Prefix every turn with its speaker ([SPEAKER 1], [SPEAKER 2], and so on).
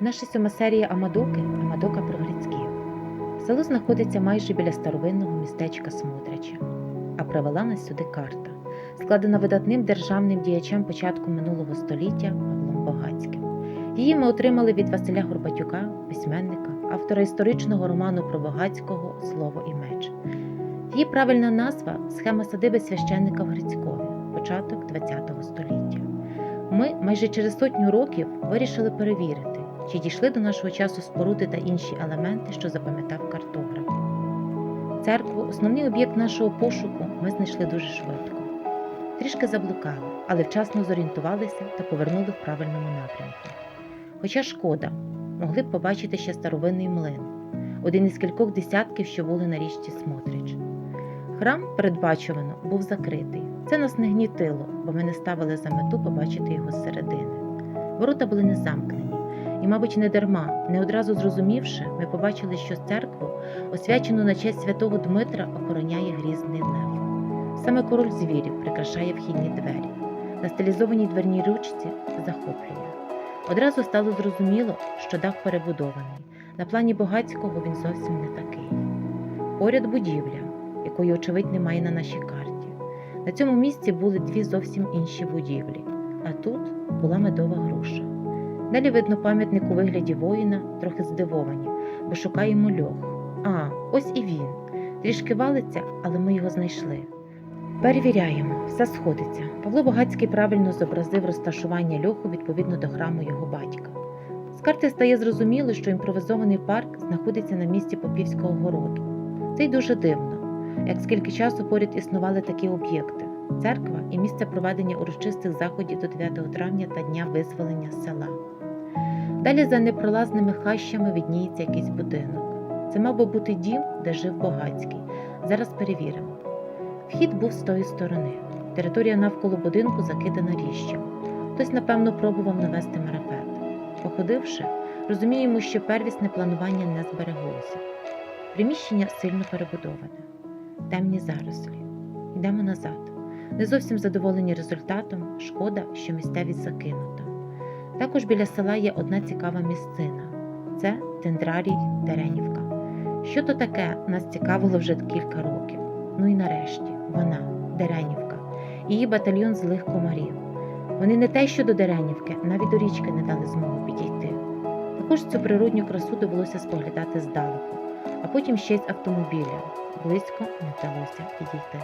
[SPEAKER 1] Наша сьома серія Амадоки Амадока про Грицьків. Село знаходиться майже біля старовинного містечка Смотрича, а привела нас сюди карта, складена видатним державним діячем початку минулого століття Павлом Богацьким. Її ми отримали від Василя Горбатюка, письменника, автора історичного роману про Богацького Слово і меч. Її правильна назва схема садиби священника в Грицькові, початок ХХ століття. Ми майже через сотню років вирішили перевірити, чи дійшли до нашого часу споруди та інші елементи, що запам'ятав картограф. Церкву, основний об'єкт нашого пошуку, ми знайшли дуже швидко. Трішки заблукали, але вчасно зорієнтувалися та повернули в правильному напрямку. Хоча шкода, могли б побачити ще старовинний млин, один із кількох десятків, що були на річці Смотрич. Храм, передбачувано, був закритий. Це нас не гнітило, бо ми не ставили за мету побачити його зсередини. Ворота були не замкнені, і, мабуть, не дарма, не одразу зрозумівши, ми побачили, що церкву, освячену на честь святого Дмитра, охороняє грізний лев. Саме король звірів прикрашає вхідні двері. На стилізованій дверній ручці захоплює. Одразу стало зрозуміло, що дах перебудований. На плані Богацького він зовсім не такий. Поряд будівля, якої, очевидь, немає на нашій карті. На цьому місці були дві зовсім інші будівлі, а тут була медова груша. Далі видно пам'ятник у вигляді воїна, трохи здивовані, бо шукаємо льох. А, ось і він. Трішки валиться, але ми його знайшли. Перевіряємо, все сходиться. Павло Богацький правильно зобразив розташування льоху відповідно до храму його батька. З карти стає зрозуміло, що імпровізований парк знаходиться на місці Попівського городу. Це й дуже дивно, як скільки часу поряд існували такі об'єкти церква і місце проведення урочистих заходів до 9 травня та дня визволення села. Далі за непролазними хащами відніється якийсь будинок. Це мав би бути дім, де жив Богацький. Зараз перевіримо. Вхід був з тої сторони. Територія навколо будинку закидана ріжчям. Хтось, напевно, пробував навести марафет. Походивши, розуміємо, що первісне планування не збереглося. Приміщення сильно перебудоване, темні зарослі. Йдемо назад. Не зовсім задоволені результатом, шкода, що місцевість закинута. Також біля села є одна цікава місцина це дендрарій Деренівка. Що то таке, нас цікавило вже кілька років. Ну і нарешті, вона, Деренівка, її батальйон злих комарів. Вони не те, що до Деренівки, навіть до річки не дали змогу підійти. Також цю природню красу довелося споглядати здалеку, а потім ще й з автомобіля. Близько не вдалося підійти.